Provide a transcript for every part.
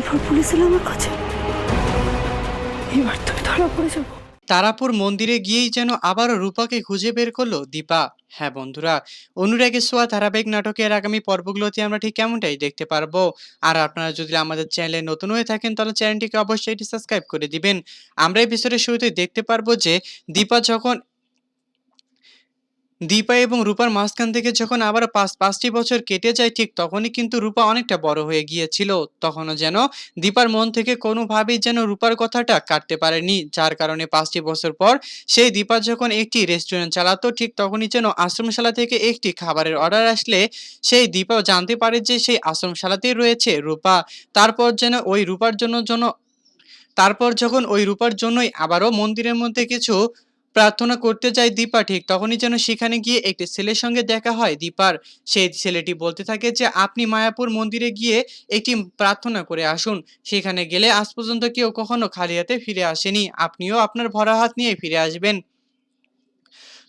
পর পুলিশ এলো আমার কাছে। এবার তুমি ধরা পড়ে যাব। তারাপুর মন্দিরে গিয়েই যেন আবারও রূপাকে খুঁজে বের করল দীপা। হ্যাঁ বন্ধুরা অনুরাগের সোয়া ধারাবাহিক নাটকের আগামী পর্বগুলোতে আমরা ঠিক কেমনটাই দেখতে পারব। আর আপনারা যদি আমাদের চ্যানেলে নতুন হয়ে থাকেন, তাহলে চ্যানেলটিকে অবশ্যই সাবস্ক্রাইব করে দিবেন। আমরা এই বিষয়ের শুরুতে দেখতে পারব যে দীপা যখন দীপা এবং রূপার মাঝখান থেকে যখন আবার পাঁচ, পাঁচটি বছর কেটে যায় ঠিক তখনই কিন্তু রূপা অনেকটা বড় হয়ে গিয়েছিল। তখনও যেন দীপার মন থেকে কোনোভাবেই যেন রূপার কথাটা কাটতে পারেনি। যার কারণে পাঁচটি বছর পর সেই দীপা যখন একটি রেস্টুরেন্ট চালাতো, ঠিক তখনই যেন আশ্রমশালা থেকে একটি খাবারের অর্ডার আসলে সেই দীপাও জানতে পারে যে সেই আশ্রমশালাতেই রয়েছে রূপা। তারপর যেন ওই রূপার জন্য জন্য তারপর যখন ওই রূপার জন্যই আবারও মন্দিরের মধ্যে কিছু প্রার্থনা করতে যায় দীপা ঠিক তখনই যেন সেখানে গিয়ে একটি ছেলের সঙ্গে দেখা হয়। দীপার সেই ছেলেটি বলতে থাকে যে, আপনি মায়াপুর মন্দিরে গিয়ে একটি প্রার্থনা করে আসুন। সেখানে গেলে আজ পর্যন্ত কেউ কখনো খালি হাতে ফিরে আসেনি। আপনিও আপনার ভরা হাত নিয়ে ফিরে আসবেন।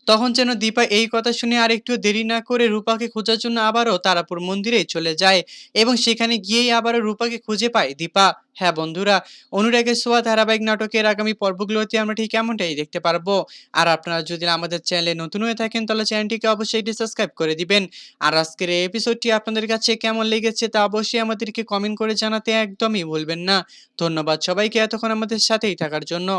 তখন যেন দীপা এই কথা শুনে আর একটু দেরি না করে রূপাকে খোঁজার জন্য আবারও তারাপুর মন্দিরে চলে যায় এবং সেখানে গিয়েই আবারও রূপাকে খুঁজে পায় দীপা। হ্যাঁ বন্ধুরা, অনুরাগের সোয়া ধারাবাহিক নাটকের আগামী পর্বগুলোতে আমরা ঠিক এমনটাই দেখতে পারব। আর আপনারা যদি আমাদের চ্যানেলে নতুন হয়ে থাকেন তাহলে চ্যানেলটিকে অবশ্যই এটি সাবস্ক্রাইব করে দিবেন। আর আজকের এই এপিসোডটি আপনাদের কাছে কেমন লেগেছে তা অবশ্যই আমাদেরকে কমেন্ট করে জানাতে একদমই ভুলবেন না। ধন্যবাদ সবাইকে এতক্ষণ আমাদের সাথেই থাকার জন্য।